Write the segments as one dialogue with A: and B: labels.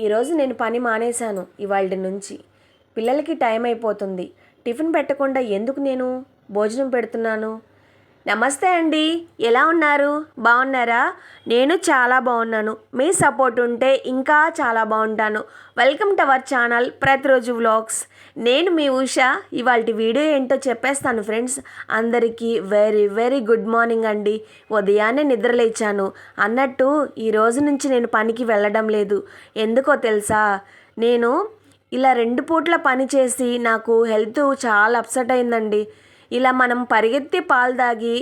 A: ఈరోజు నేను పని మానేశాను ఇవాళ నుంచి. పిల్లలకి టైం అయిపోతుంది. టిఫిన్ పెట్టకుండా ఎందుకు నేను భోజనం పెడుతున్నాను? నమస్తే అండి. ఎలా ఉన్నారు? బాగున్నారా? నేను చాలా బాగున్నాను. మీ సపోర్ట్ ఉంటే ఇంకా చాలా బాగుంటాను. వెల్కమ్ టు అవర్ ఛానల్ ప్రతిరోజు వ్లాగ్స్. నేను మీ ఉష. ఇవాళ వీడియో ఏంటో చెప్పేస్తాను ఫ్రెండ్స్. అందరికీ వెరీ వెరీ గుడ్ మార్నింగ్ అండి. ఉదయాన్నే నిద్రలేచాను అన్నట్టు ఈ రోజు నుంచి నేను పనికి వెళ్ళడం లేదు. ఎందుకో తెలుసా? నేను ఇలా రెండు పూట్ల పని చేసి నాకు హెల్త్ చాలా అప్సెట్ అయిందండి. ఇలా మనం పరిగెత్తి పాలు తాగి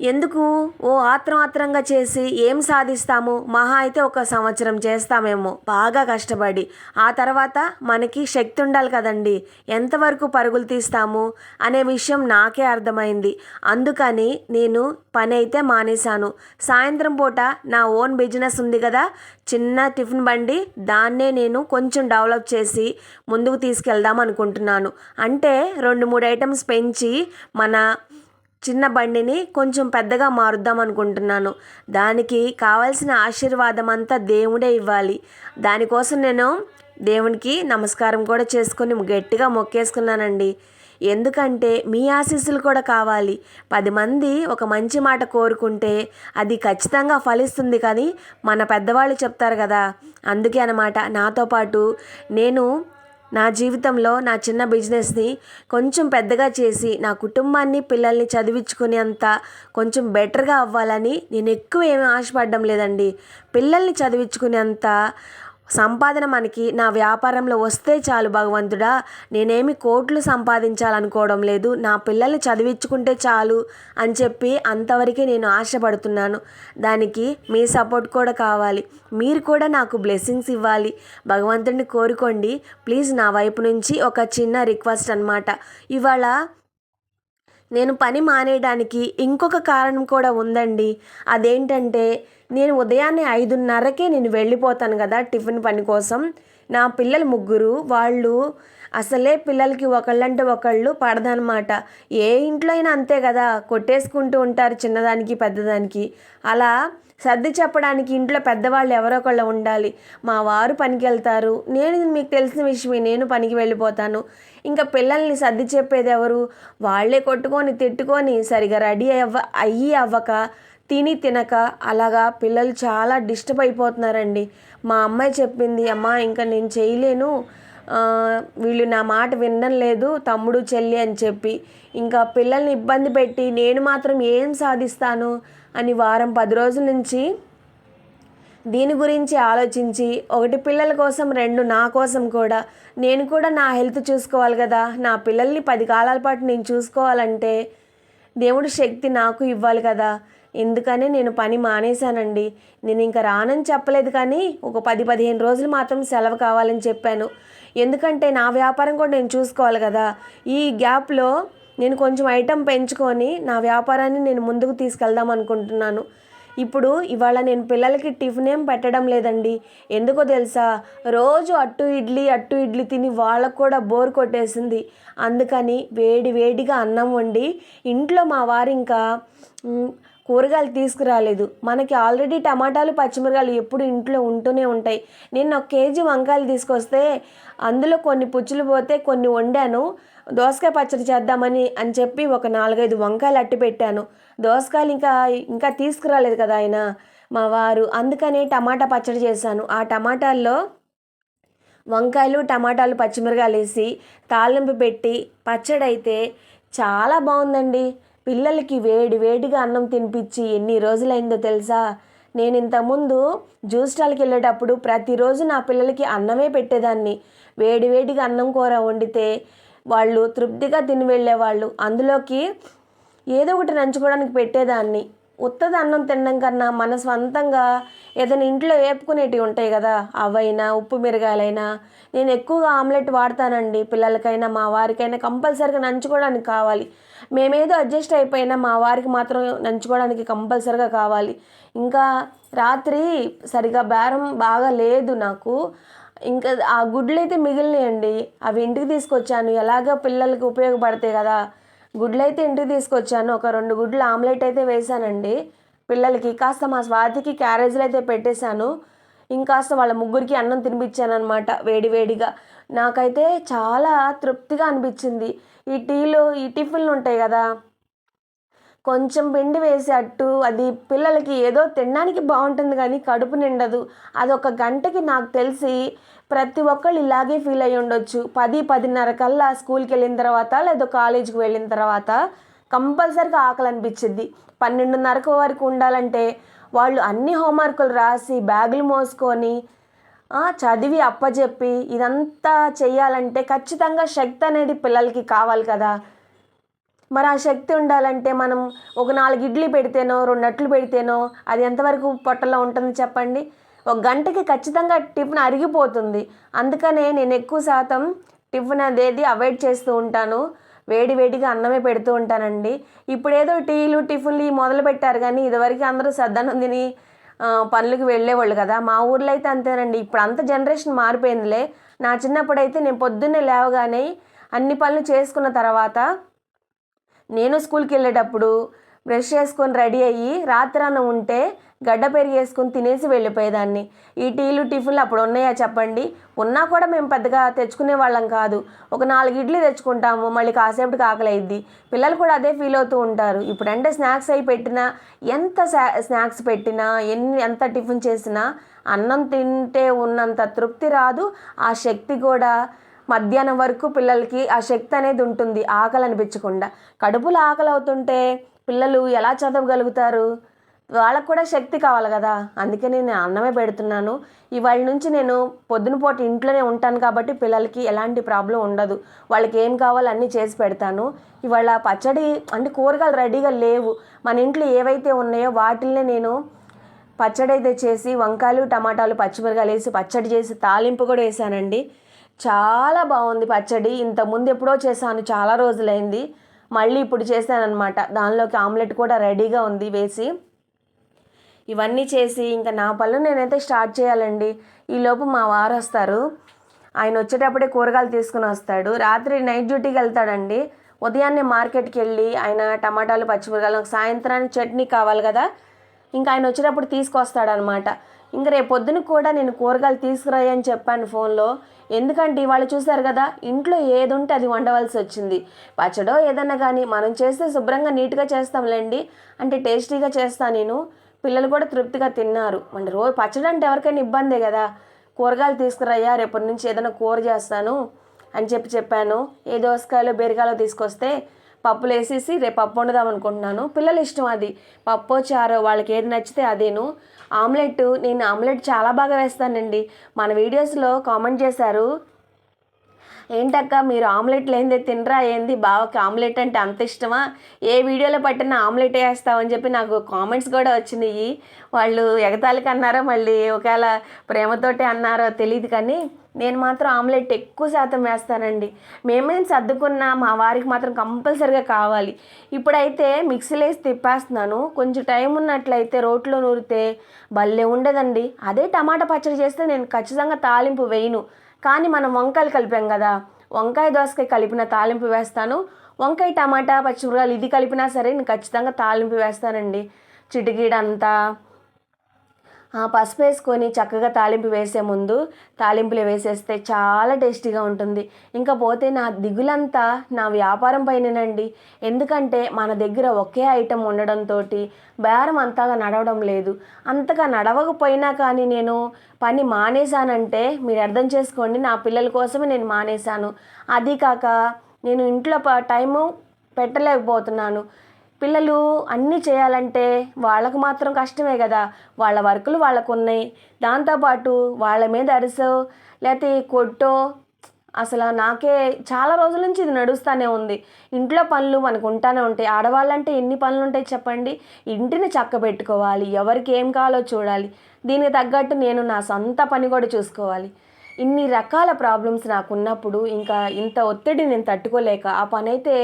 A: ఎందుకు? ఓ ఆత్రమాత్రంగా చేసి ఏం సాధిస్తాము? మహా అయితే ఒక సంవత్సరం చేస్తామేమో. బాగా కష్టపడి. ఆ తర్వాత మనకి శక్తి ఉండాలి కదండి. ఎంతవరకు పరుగులు తీస్తాము? అనే విషయం నాకే అర్థమైంది. అందుకని నేను పని అయితే మానేశాను. సాయంత్రం పూట నా ఓన్ బిజినెస్ ఉంది కదా. చిన్న టిఫిన్ బండి. దాన్నే నేను కొంచెం డెవలప్ చేసి ముందుకు తీసుకెళ్దాం అనుకుంటున్నాను. అంటే రెండు మూడు ఐటమ్స్ పెంచి మన చిన్న బండిని కొంచెం పెద్దగా మారుద్దాం అనుకుంటున్నాను. దానికి కావాల్సిన ఆశీర్వాదం అంతా దేవుడే ఇవ్వాలి. దానికోసం నేను దేవునికి నమస్కారం కూడా చేసుకొని గట్టిగా మొక్కేసుకున్నానండి. ఎందుకంటే మీ ఆశీస్సులు కూడా కావాలి. పది మంది ఒక మంచి మాట కోరుకుంటే అది ఖచ్చితంగా ఫలిస్తుంది కానీ మన పెద్దవాళ్ళు చెప్తారు కదా. అందుకే అనమాట నాతో పాటు నేను నా జీవితంలో నా చిన్న బిజినెస్ని కొంచెం పెద్దగా చేసి నా కుటుంబాన్ని పిల్లల్ని చదివించుకునేంత కొంచెం బెటర్గా అవ్వాలని నేను ఎక్కువ ఏమీ ఆశపడడం లేదండి. పిల్లల్ని చదివించుకునేంత సంపాదన మనకి నా వ్యాపారంలో వస్తే చాలు భగవంతుడా. నేనేమి కోట్లు సంపాదించాలనుకోవడం లేదు. నా పిల్లల్ని చదివించుకుంటే చాలు అని చెప్పి అంతవరకే నేను ఆశపడుతున్నాను. దానికి మీ సపోర్ట్ కూడా కావాలి. మీరు కూడా నాకు బ్లెస్సింగ్స్ ఇవ్వాలి. భగవంతుడిని కోరుకోండి. ప్లీజ్ నా వైపు నుంచి ఒక చిన్న రిక్వెస్ట్ అనమాట ఇవాళ నేను పని మానేయడానికి ఇంకొక కారణం కూడా ఉందండి. అదేంటంటే నేను ఉదయాన్నే ఐదున్నరకే నేను వెళ్ళిపోతాను కదా టిఫిన్ పని కోసం. నా పిల్లలు ముగ్గురు వాళ్ళు అసలే పిల్లలకి ఒకళ్ళంటే ఒకళ్ళు పడదనమాట. ఏ ఇంట్లో అయినా అంతే కదా కొట్టేసుకుంటూ ఉంటారు చిన్నదానికి పెద్దదానికి. అలా సర్ది చెప్పడానికి ఇంట్లో పెద్దవాళ్ళు ఎవరో ఒకళ్ళు ఉండాలి. మా వారు పనికి వెళ్తారు. నేను మీకు తెలిసిన విషయమే నేను పనికి వెళ్ళిపోతాను. ఇంకా పిల్లల్ని సర్ది చెప్పేది ఎవరు? వాళ్ళే కొట్టుకొని తిట్టుకొని సరిగా రెడీ అవ్వ అయ్యి అవ్వక తిని తినక అలాగా పిల్లలు చాలా డిస్టర్బ్ అయిపోతున్నారండి. మా అమ్మాయి చెప్పింది అమ్మ ఇంకా నేను చేయలేను. వీళ్ళు నా మాట వినడం లేదు తమ్ముడు చెల్లి అని చెప్పి. ఇంకా పిల్లల్ని ఇబ్బంది పెట్టి నేను మాత్రం ఏం సాధిస్తాను? అని వారం పది రోజుల నుంచి దీని గురించి ఆలోచించి ఒకటి పిల్లల కోసం రెండు నా కోసం కూడా. నేను కూడా నా హెల్త్ చూసుకోవాలి కదా. నా పిల్లల్ని పది కాలాల పాటు నేను చూసుకోవాలంటే దేవుడి శక్తి నాకు ఇవ్వాలి కదా. ఎందుకనే నేను పని మానేశానండి. నేను ఇంకా రానని చెప్పలేదు కానీ ఒక పది పదిహేను రోజులు మాత్రం సెలవు కావాలని చెప్పాను. ఎందుకంటే నా వ్యాపారం కూడా నేను చూసుకోవాలి కదా. ఈ గ్యాప్లో నేను కొంచెం ఐటెం పెంచుకొని నా వ్యాపారాన్ని నేను ముందుకు తీసుకెళ్దాం అనుకుంటున్నాను. ఇప్పుడు ఇవాళ నేను పిల్లలకి టిఫిన్ ఏం పెట్టడం లేదండి. ఎందుకో తెలుసా? రోజు అట్టు ఇడ్లీ అట్టు ఇడ్లీ తిని వాళ్ళకు కూడా బోర్ కొట్టేసింది. అందుకని వేడి వేడిగా అన్నం వండి ఇంట్లో మా వారు ఇంకా కూరగాయలు తీసుకురాలేదు. మనకి ఆల్రెడీ టమాటాలు పచ్చిమిరకాయలు ఎప్పుడు ఇంట్లో ఉంటూనే ఉంటాయి. నేను ఒక కేజీ వంకాయలు తీసుకొస్తే అందులో కొన్ని పుచ్చులు పోతే కొన్ని వండాను. దోసకాయ పచ్చడి చేద్దామని అని చెప్పి ఒక నాలుగైదు వంకాయలు అట్టి పెట్టాను. దోసకాయలు ఇంకా ఇంకా తీసుకురాలేదు కదా ఆయన మా వారు. అందుకనే టమాటా పచ్చడి చేశాను. ఆ టమాటాల్లో వంకాయలు టమాటాలు పచ్చిమిరకాయలు వేసి తాలింపు పెట్టి పచ్చడి అయితే చాలా బాగుందండి. పిల్లలకి వేడి వేడిగా అన్నం తినిపించి ఎన్ని రోజులైందో తెలుసా? నేను ఇంతకుముందు జ్యూస్ స్టాల్కి వెళ్ళేటప్పుడు ప్రతిరోజు నా పిల్లలకి అన్నమే పెట్టేదాన్ని. వేడి వేడిగా అన్నం కూర వండితే వాళ్ళు తృప్తిగా తిని వెళ్ళేవాళ్ళు. అందులోకి ఏదో ఒకటి నంచుకోవడానికి పెట్టేదాన్ని. ఉత్తది అన్నం తినడం కన్నా మన స్వంతంగా ఏదైనా ఇంట్లో వేపుకునేటివి ఉంటాయి కదా అవైనా ఉప్పు మిరగాయలైనా నేను ఎక్కువగా ఆమ్లెట్ వాడతానండి. పిల్లలకైనా మా వారికైనా కంపల్సరీగా నంచుకోవడానికి కావాలి. మేమేదో అడ్జస్ట్ అయిపోయినా మా వారికి మాత్రం నంచుకోవడానికి కంపల్సరీగా కావాలి. ఇంకా రాత్రి సరిగా బేరం బాగా లేదు నాకు. ఇంకా ఆ గుడ్లు అయితే మిగిలినాయండి. అవి ఇంటికి తీసుకొచ్చాను. ఎలాగ పిల్లలకి ఉపయోగపడతాయి కదా. గుడ్లు అయితే ఇంటికి తీసుకొచ్చాను. ఒక రెండు గుడ్లు ఆమ్లెట్ అయితే వేసానండి పిల్లలకి కాస్త మా స్వాతికి క్యారేజీలు అయితే పెట్టేశాను. ఇంకాస్త వాళ్ళ ముగ్గురికి అన్నం తినిపించానమాట వేడి వేడిగా. నాకైతే చాలా తృప్తిగా అనిపించింది. ఈ టీలో ఈ టిఫిన్లు ఉంటాయి కదా కొంచెం పిండి వేసి అట్టు అది పిల్లలకి ఏదో తినడానికి బాగుంటుంది కానీ కడుపు నిండదు. అది ఒక గంటకి నాకు తెలిసి ప్రతి ఒక్కళ్ళు ఇలాగే ఫీల్ అయ్యి ఉండొచ్చు. పది పదిన్నర కల్లా స్కూల్కి వెళ్ళిన తర్వాత లేదా కాలేజీకి వెళ్ళిన తర్వాత కంపల్సరీగా ఆకలి అనిపించింది. పన్నెండున్నరకు వరకు ఉండాలంటే వాళ్ళు అన్ని హోంవర్కులు రాసి బ్యాగులు మోసుకొని చదివి అప్పచెప్పి ఇదంతా చెయ్యాలంటే ఖచ్చితంగా శక్తి అనేది పిల్లలకి కావాలి కదా. మరి ఆ శక్తి ఉండాలంటే మనం ఒక నాలుగు ఇడ్లీ పెడితేనో రెండు అట్లు పెడితేనో అది ఎంతవరకు పొట్టలో ఉంటుంది చెప్పండి? ఒక గంటకి ఖచ్చితంగా టిఫిన్ అరిగిపోతుంది. అందుకనే నేను ఎక్కువ శాతం టిఫిన్ అనేది అవాయిడ్ చేస్తూ ఉంటాను. వేడి వేడిగా అన్నమే పెడుతూ ఉంటానండి. ఇప్పుడు ఏదో టీలు టిఫిన్లు మొదలు పెట్టారు కానీ ఇదివరకు అందరూ సద్దనం తిని పనులకు వెళ్ళేవాళ్ళు కదా. మా ఊర్లో అయితే అంతేనండి. ఇప్పుడు అంత జనరేషన్ మారిపోయిందిలే. నా చిన్నప్పుడు అయితే నేను పొద్దున్నే లేవగానే అన్ని పనులు చేసుకున్న తర్వాత నేను స్కూల్కి వెళ్ళేటప్పుడు బ్రష్ చేసుకొని రెడీ అయ్యి రాత్రాన ఉంటే గడ్డ పెరిగేసుకుని తినేసి వెళ్ళిపోయేదాన్ని. ఈ టీలు టిఫిన్లు అప్పుడు ఉన్నాయా చెప్పండి? ఉన్నా కూడా మేము పెద్దగా తెచ్చుకునే వాళ్ళం కాదు. ఒక నాలుగు ఇడ్లీ తెచ్చుకుంటాము మళ్ళీ కాసేపటికి ఆకలి అయింది పిల్లలు కూడా అదే ఫీల్ అవుతూ ఉంటారు. ఇప్పుడంటే స్నాక్స్ అయి పెట్టినా ఎంత స్నాక్స్ పెట్టినా ఎన్ని ఎంత టిఫిన్ చేసినా అన్నం తింటే ఉన్నంత తృప్తి రాదు. ఆ శక్తి కూడా మధ్యాహ్నం వరకు పిల్లలకి ఆ శక్తి అనేది ఉంటుంది ఆకలి అనిపించకుండా. కడుపులో ఆకలి అవుతుంటే పిల్లలు ఎలా చదవగలుగుతారు? వాళ్ళకు కూడా శక్తి కావాలి కదా. అందుకే నేను అన్నమే పెడుతున్నాను. ఇవాళ నుంచి నేను పొద్దునపూట ఇంట్లోనే ఉంటాను కాబట్టి పిల్లలకి ఎలాంటి ప్రాబ్లం ఉండదు. వాళ్ళకి ఏం కావాలో అన్నీ చేసి పెడతాను. ఇవాళ పచ్చడి అంటే కూరగాయలు రెడీగా లేవు. మన ఇంట్లో ఏవైతే ఉన్నాయో వాటిల్నే నేను పచ్చడి అయితే చేసి వంకాయలు టమాటాలు పచ్చిమిరకాయలు వేసి పచ్చడి చేసి తాలింపు కూడా వేసానండి. చాలా బాగుంది పచ్చడి. ఇంత ముందు ఎప్పుడో చేశాను. చాలా రోజులైంది. మళ్ళీ ఇప్పుడు చేశానమాట దానిలోకి ఆమ్లెట్ కూడా రెడీగా ఉంది వేసి. ఇవన్నీ చేసి ఇంకా నా పనులు నేనైతే స్టార్ట్ చేయాలండి. ఈలోపు మా వారు వస్తారు. ఆయన వచ్చేటప్పుడే కూరగాయలు తీసుకుని వస్తాడు. రాత్రి నైట్ డ్యూటీకి వెళ్తాడండి. ఉదయాన్నే మార్కెట్కి వెళ్ళి ఆయన టమాటాలు పచ్చిమిరకాయలు సాయంత్రానికి చట్నీ కావాలి కదా. ఇంకా ఆయన వచ్చేటప్పుడు తీసుకొస్తాడనమాట. ఇంకా రేపు పొద్దున కూడా నేను కూరగాయలు తీసుకురాయి అని చెప్పాను ఫోన్లో. ఎందుకంటే ఇవాళ చూశారు కదా ఇంట్లో ఏది ఉంటే అది వండవలసి వచ్చింది. పచ్చడో ఏదన్నా కానీ మనం చేస్తే శుభ్రంగా నీట్గా చేస్తాంలేండి. అంటే టేస్టీగా చేస్తాను నేను. పిల్లలు కూడా తృప్తిగా తిన్నారు. అంటే రోజు పచ్చడి అంటే ఎవరికైనా ఇబ్బందే కదా. కూరగాయలు తీసుకురయ్యా రేపటి నుంచి ఏదైనా కూర చేస్తాను అని చెప్పి చెప్పాను. ఏ దోసకాయలు బీరకాయలు తీసుకొస్తే పప్పులు వేసేసి రేపు పప్పు వండుదాం అనుకుంటున్నాను. పిల్లలు ఇష్టం అది. పప్పు చారో వాళ్ళకి ఏది నచ్చితే అదేను. ఆమ్లెట్ నేను ఆమ్లెట్ చాలా బాగా వేస్తానండి. మన వీడియోస్లో కామెంట్ చేశారు. ఏంటక్క మీరు ఆమ్లెట్ లేనిదే తినరా? ఏంది బావకి ఆమ్లెట్ అంటే అంత ఇష్టమా? ఏ వీడియోలో పట్టిన ఆమ్లెట్ వేస్తామని చెప్పి నాకు కామెంట్స్ కూడా వచ్చినాయి. వాళ్ళు ఎగతాళికి అన్నారో మళ్ళీ ఒకవేళ ప్రేమతోటే అన్నారో తెలియదు కానీ నేను మాత్రం ఆమ్లెట్ ఎక్కువ శాతం వేస్తానండి. మేమేం సర్దుకున్నా మా వారికి మాత్రం కంపల్సరిగా కావాలి. ఇప్పుడైతే మిక్సీలో వేసి తిప్పేస్తున్నాను. కొంచెం టైం ఉన్నట్లయితే రోట్లో నూరితే భలే ఉండదండి. అదే టమాటా పచ్చడి చేస్తే నేను ఖచ్చితంగా తాలింపు వేయను. కానీ మనం వంకాయలు కలిపాం కదా. వంకాయ దోసకాయ కలిపిన తాలింపు వేస్తాను. వంకాయ టమాటా పచ్చిమిరకాయలు ఇది కలిపినా సరే నేను ఖచ్చితంగా తాలింపు వేస్తానండి. చిటికీడంతా. పసుపు వేసుకొని చక్కగా తాలింపు వేసే ముందు తాలింపులు వేసేస్తే చాలా టేస్టీగా ఉంటుంది. ఇంకా పోతే నా దిగులంతా నా వ్యాపారం పైననండి. ఎందుకంటే మన దగ్గర ఒకే ఐటెం ఉండడంతో బేరం అంతగా నడవడం లేదు. అంతగా నడవకపోయినా కానీ నేను పని మానేశానంటే మీరు అర్థం చేసుకోండి నా పిల్లల కోసమే నేను మానేశాను. అది కాక నేను ఇంట్లో ప టైము పెట్టలేకపోతున్నాను. పిల్లలు అన్నీ చేయాలంటే వాళ్ళకు మాత్రం కష్టమే కదా. వాళ్ళ వర్కులు వాళ్ళకు ఉన్నాయి దాంతోపాటు వాళ్ళ మీద అరిసో లేకపోతే కొట్టో అసలు నాకే చాలా రోజుల నుంచి ఇది నడుస్తూనే ఉంది. ఇంట్లో పనులు మనకు ఉంటానే ఉంటాయి. ఆడవాళ్ళంటే ఎన్ని పనులు ఉంటాయి చెప్పండి? ఇంటిని చక్క పెట్టుకోవాలి ఎవరికి ఏం కావాలో చూడాలి. దీనికి తగ్గట్టు నేను నా సొంత పని కూడా చూసుకోవాలి. ఇన్ని రకాల ప్రాబ్లమ్స్ నాకు ఉన్నప్పుడు ఇంకా ఇంత ఒత్తిడి నేను తట్టుకోలేక ఆ పని అయితే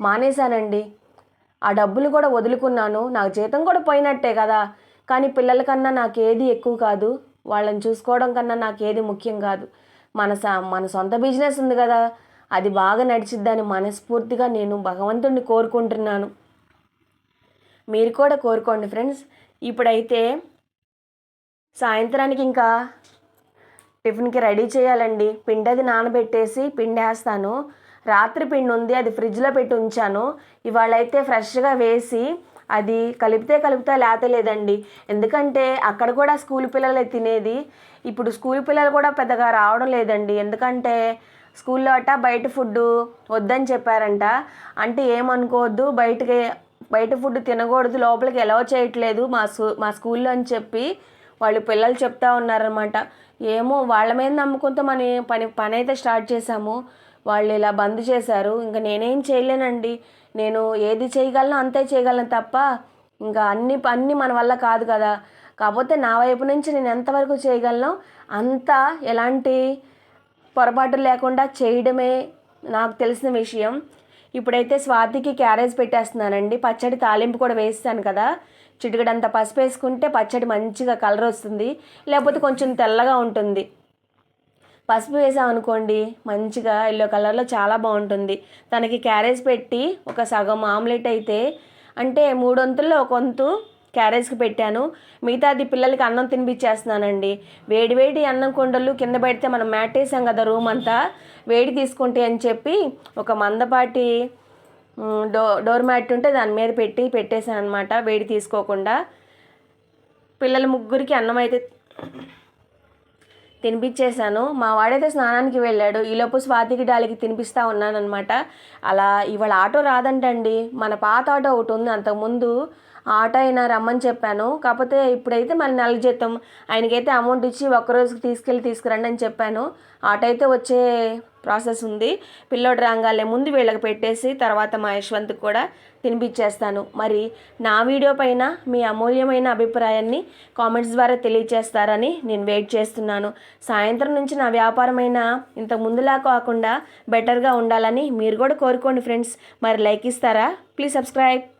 A: మానేశానండి. ఆ డబ్బులు కూడా వదులుకున్నాను. నాకు జీతం కూడా పోయినట్టే కదా. కానీ పిల్లల కన్నా నాకు ఏది ఎక్కువ కాదు. వాళ్ళని చూసుకోవడం కన్నా నాకు ఏది ముఖ్యం కాదు. మన స మన సొంత బిజినెస్ ఉంది కదా. అది బాగా నడిచిద్దని మనస్ఫూర్తిగా నేను భగవంతుడిని కోరుకుంటున్నాను. మీరు కూడా కోరుకోండి ఫ్రెండ్స్. ఇప్పుడైతే సాయంత్రానికి ఇంకా టిఫిన్కి రెడీ చేయాలండి. పిండి అది నానబెట్టేసి పిండి వేస్తాను రాత్రి పిండి ఉంది అది ఫ్రిడ్జ్లో పెట్టి ఉంచాను. ఇవాళ అయితే ఫ్రెష్గా వేసి అది కలిపితే కలిపితే లేతే లేదండి ఎందుకంటే అక్కడ కూడా స్కూల్ పిల్లలే తినేది. ఇప్పుడు స్కూల్ పిల్లలు కూడా పెద్దగా రావడం లేదండి. ఎందుకంటే స్కూల్లో అట్ట బయట ఫుడ్ వద్దని చెప్పారంట. అంటే ఏమనుకోవద్దు బయటకి బయట ఫుడ్ తినకూడదు లోపలికి ఎలా చేయట్లేదు మా స్కూ మా స్కూల్లో అని చెప్పి వాళ్ళు పిల్లలు చెప్తా ఉన్నారనమాట ఏమో వాళ్ళ మీద నమ్ముకుంటూ మన పని పని అయితే స్టార్ట్ చేశాము. వాళ్ళు ఇలా బంద్ చేశారు. ఇంకా నేనేం చేయలేనండి. నేను ఏది చేయగలను అంతే చేయగలను తప్ప ఇంకా అన్ని అన్ని మన వల్ల కాదు కదా. కాకపోతే నా వైపు నుంచి నేను ఎంతవరకు చేయగలను అంత ఎలాంటి పొరపాటు లేకుండా చేయడమే నాకు తెలిసిన విషయం. ఇప్పుడైతే స్వాతికి క్యారేజ్ పెట్టేస్తున్నానండి. పచ్చడి తాలింపు కూడా వేస్తాను కదా. చిటికడంత పసుపు వేసుకుంటే పచ్చడి మంచిగా కలర్ వస్తుంది. లేకపోతే కొంచెం తెల్లగా ఉంటుంది. పసుపు వేసామనుకోండి మంచిగా ఎల్లో కలర్లో చాలా బాగుంటుంది. తనకి క్యారేజ్ పెట్టి ఒక సగం ఆమ్లెట్ అయితే అంటే మూడొంతుల్లో ఒక వంతు క్యారేజ్కి పెట్టాను. మిగతాది పిల్లలకి అన్నం తినిపించేస్తున్నానండి వేడి వేడి అన్నం కొండలు కింద పెడితే మనం మ్యాట్ వేసాం కదా రూమ్ అంతా వేడి తీసుకుంటే అని చెప్పి ఒక మందపాటి డో డోర్ మ్యాట్ ఉంటే దాని మీద పెట్టి పెట్టేశాను అనమాట వేడి తీసుకోకుండా. పిల్లల ముగ్గురికి అన్నం అయితే తినిపించేశాను. మా వాడైతే స్నానానికి వెళ్ళాడు. ఈలోపు స్వాతికి డాలికి తినిపిస్తూ ఉన్నానమాట అలా ఇవాళ ఆటో రాదంటండి. మన పాత ఆటో ఒకటి ఉంది. అంతకుముందు ఆటో అయినా రమ్మని చెప్పాను. కాకపోతే ఇప్పుడైతే మన నెల జీతం ఆయనకైతే అమౌంట్ ఇచ్చి ఒక్కరోజుకి తీసుకెళ్ళి తీసుకురండి అని చెప్పాను. ఆటో అయితే వచ్చే ప్రాసెస్ ఉంది. పిల్లోడు రాగాలే ముందు వీళ్ళకి పెట్టేసి తర్వాత మా యశ్వంత్కి కూడా తినిపించేస్తాను మరి నా వీడియో పైన మీ అమూల్యమైన అభిప్రాయాన్ని కామెంట్స్ ద్వారా తెలియచేస్తారని నేను వెయిట్ చేస్తున్నాను. సాయంత్రం నుంచి నా వ్యాపారమైన ఇంత ముందులా కాకుండా బెటర్గా ఉండాలని మీరు కూడా కోరుకోండి ఫ్రెండ్స్. మరి లైక్ ఇస్తారా? Please subscribe.